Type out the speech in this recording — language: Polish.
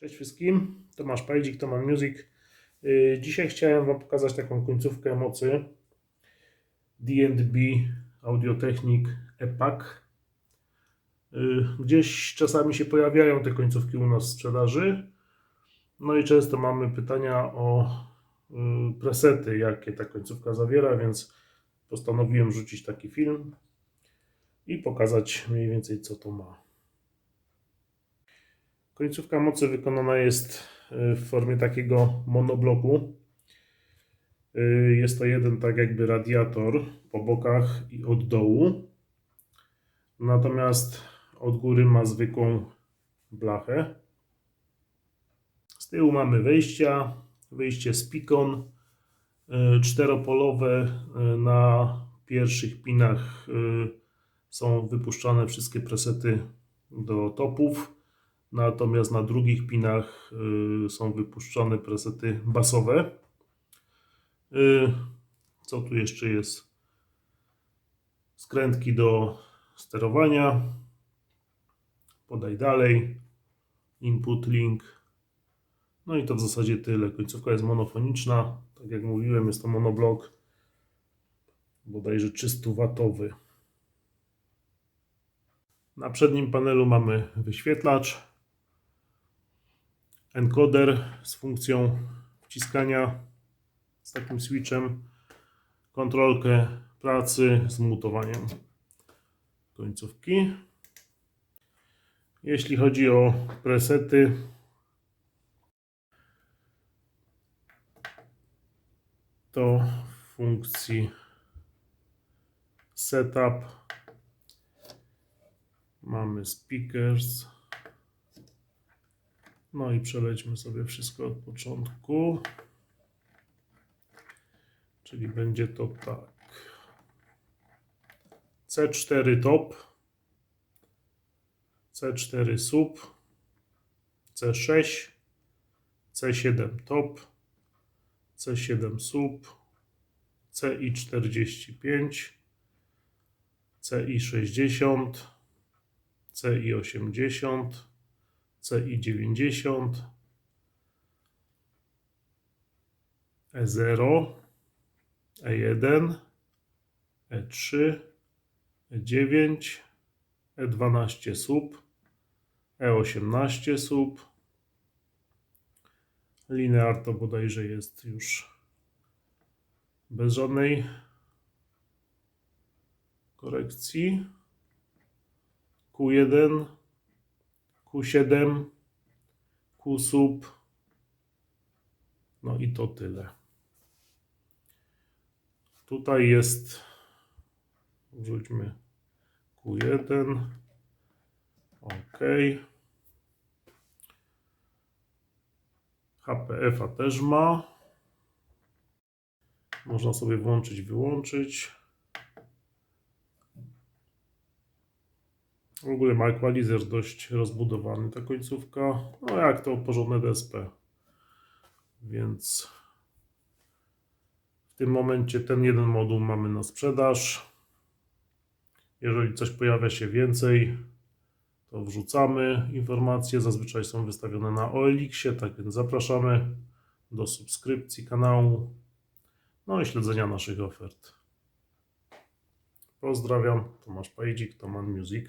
Cześć wszystkim, Tomasz Pajdzik, Toman Music. Yy, Dzisiaj chciałem Wam pokazać taką końcówkę mocy D&B Audiotechnik EPAC. Yy, Gdzieś czasami się pojawiają te końcówki u nas w sprzedaży. No i często mamy pytania o yy, presety, jakie ta końcówka zawiera, więc postanowiłem rzucić taki film i pokazać mniej więcej co to ma. Końcówka mocy wykonana jest y, w formie takiego monobloku. Y, Jest to jeden tak jakby radiator po bokach i od dołu. Natomiast od góry ma zwykłą blachę. Z tyłu mamy wejścia, wyjście z pikon, y, czteropolowe na pierwszych pinach są wypuszczane wszystkie presety do topów. Natomiast na drugich pinach y, są wypuszczone presety basowe. Y, co tu jeszcze jest? Skrętki do sterowania. Podaj dalej. Input link. No i to w zasadzie tyle. Końcówka jest monofoniczna. Tak jak mówiłem, jest to monoblok bodajże 300-watowy. Na przednim panelu mamy wyświetlacz, encoder z funkcją wciskania z takim switchem, kontrolkę pracy z mutowaniem końcówki. Jeśli chodzi o presety, to w funkcji setup mamy speakers. No i przelećmy sobie wszystko od początku. Czyli będzie to tak. C4 top, C4 sub, C6, C7 top, C7 sub, CI45, CI60, CI80, CI90, E0, E1, E3, E9, E12 sub, E18 sub. Linear to bodajże jest już bez żadnej korekcji. Q1, Q7, Q sub. No i to tyle. Tutaj jest, wrzućmy Q1. OK. HPF-a też ma. Można sobie włączyć, wyłączyć. W ogóle ma equalizer dość rozbudowany ta końcówka. No jak to porządne DSP. Więc w tym momencie ten jeden moduł mamy na sprzedaż. Jeżeli coś pojawia się więcej, to wrzucamy informacje. Zazwyczaj są wystawione na OLX-ie, tak więc zapraszamy do subskrypcji kanału. No i śledzenia naszych ofert. Pozdrawiam, Tomasz Pajdzik, Toman Music.